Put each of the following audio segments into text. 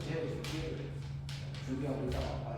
제일 중요한 거다.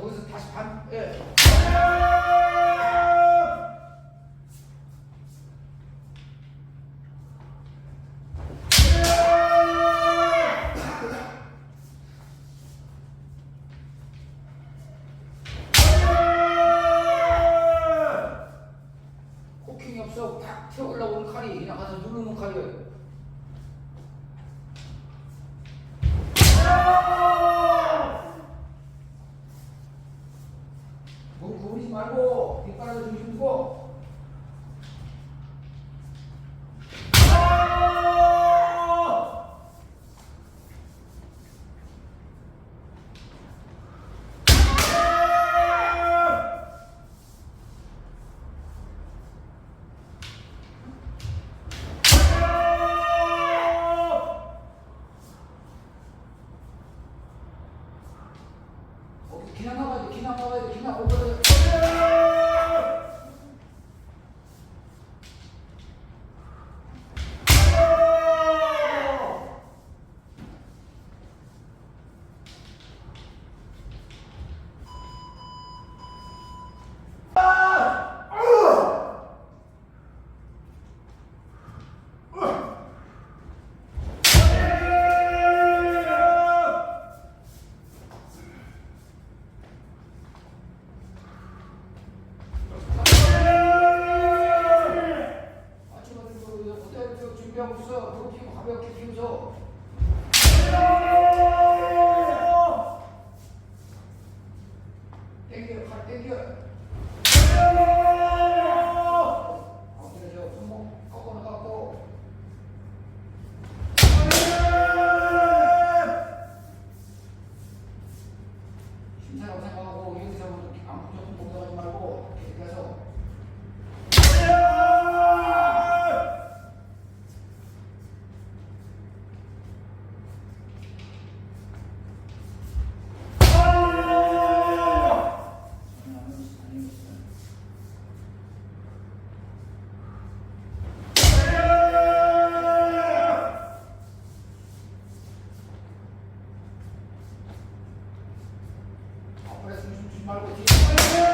거기서 다시 반. 예. 말고 뒷발로 중심 고 기나 나가야 돼, 기나 나가야 돼, 기나 오버야 돼. 생각하고 이렇게 생각하고 아무것도 먹어가지 말고 이렇게 해서 Marco Tiene.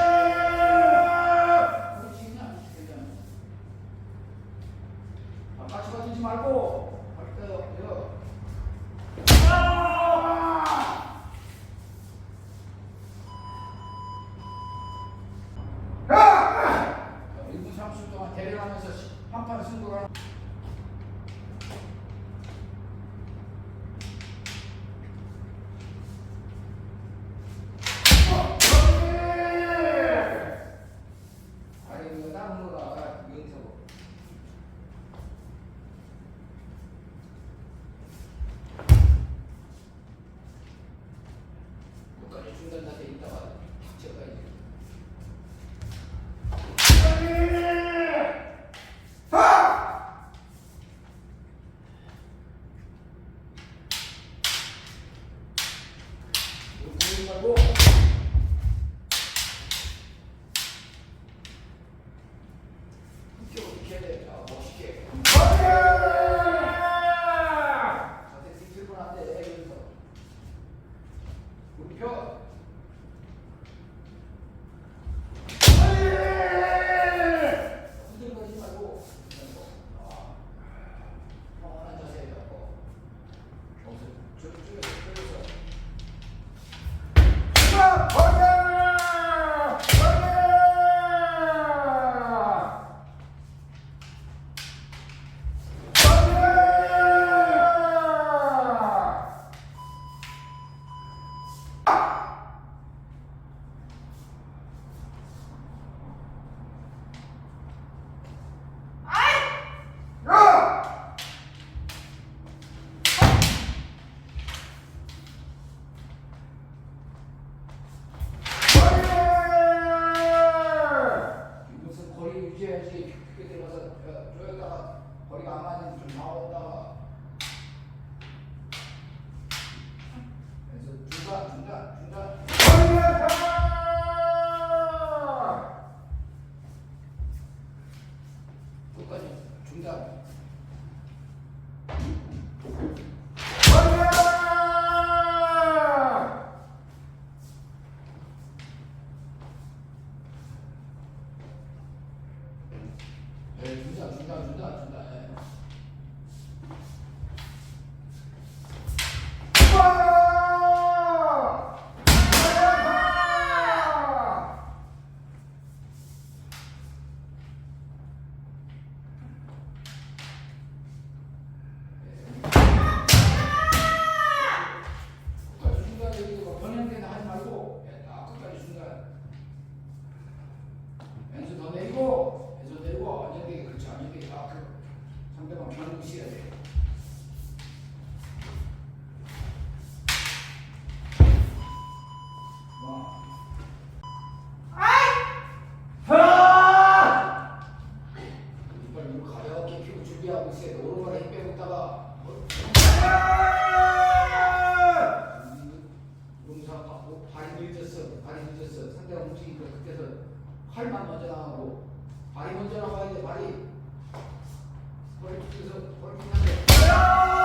발이 늦었어, 발이 늦었어. 상대가 움직이니까 그때서 팔만 먼저 나가고 발이 먼저 나가야 돼. 발이 벌쭉해서 벌쭉한데.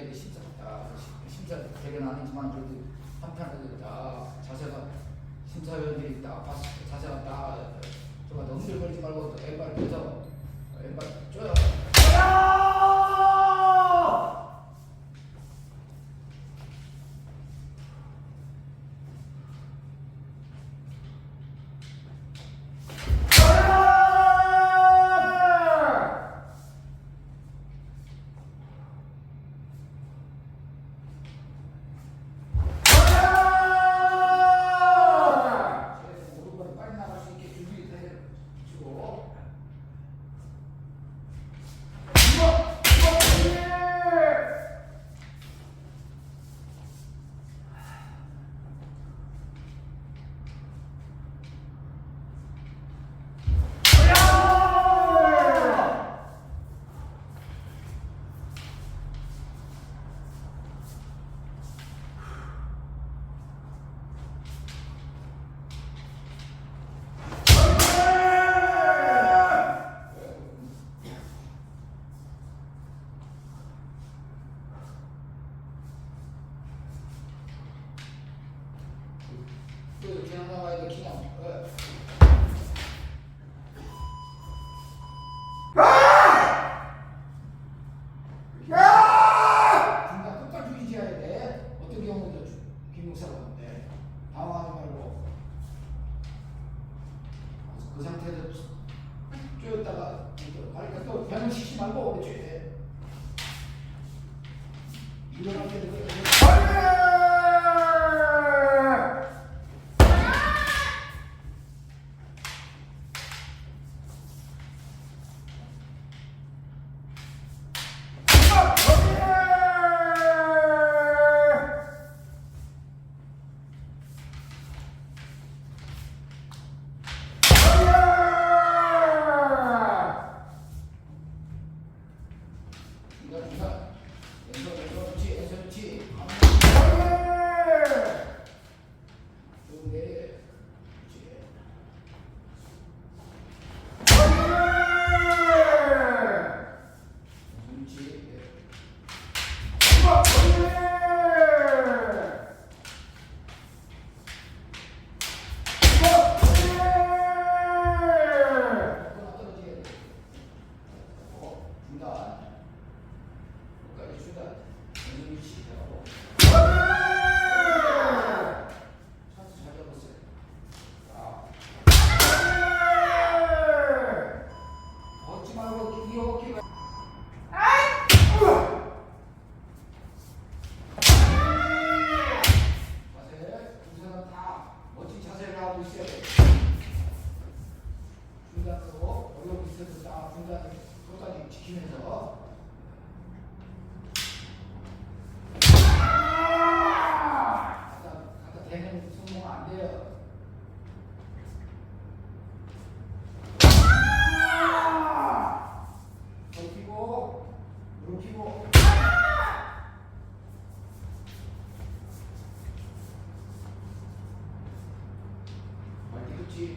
자기에게 아, 심사, 심사 대견은 아니지만 그래도 한편으로 다 아, 자세가 심사위원들이 다 봤을 때 자세가 다 저가 넘들거리지 말고 또 왼발 펴서 왼발 쪼여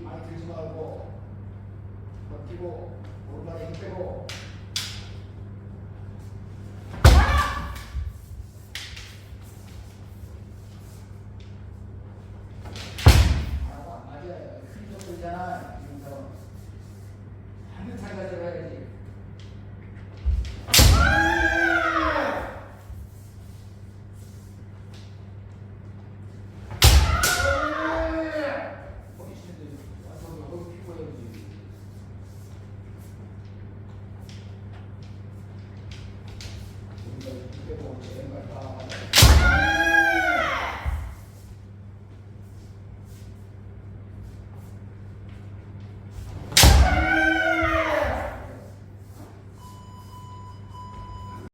많이 들지 말고 버티고 오른발에 힘빼고